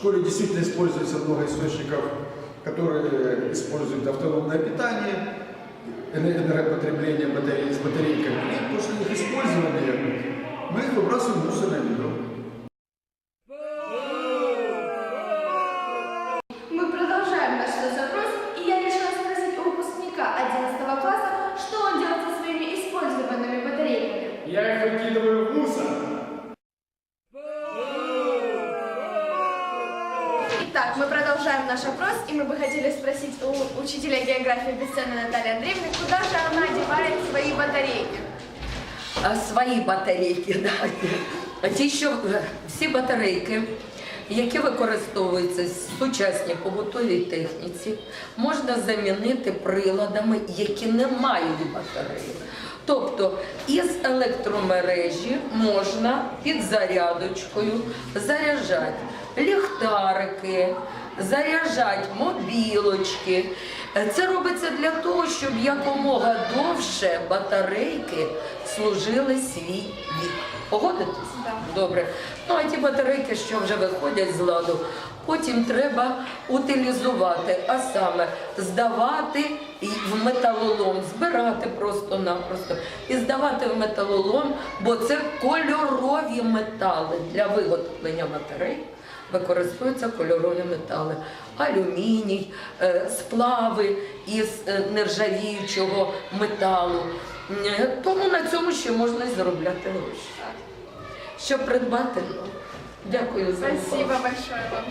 школе действительно используется много источников, которые используют автономное питание, эне- энергопотребление батарей с батарейками. И после их использования мы их выбрасываем в мусорное Итак, мы продолжаем наш опрос, и мы бы хотели спросить у учителя географии Бесценной Натальи Андреевны, куда же она одевает свои батарейки? А, Свої батарейки, да. А Ті, що е, всі батарейки, які використовуються в сучасній побутовій техніці, можна замінити приладами, які не мають батареї. Тобто із електромережі можна під зарядочкою заряджати ліхтарики, заряджати мобілочки. Це робиться для того, щоб якомога довше батарейки служили свій вік. Погодитесь? Да. Добре. Ну а ті батарейки, що вже виходять з ладу, потім треба утилізувати, а саме здавати в металолом, збирати просто-напросто і здавати в металолом, бо це кольорові метали для виготовлення батарей. Використовуються кольорові метали, алюміній, е, сплави із е, нержавіючого металу. Е, Тому на цьому ще можна і заробляти гроші. Щоб придбати, ну, дякую за увагу. Спасибо большое вам.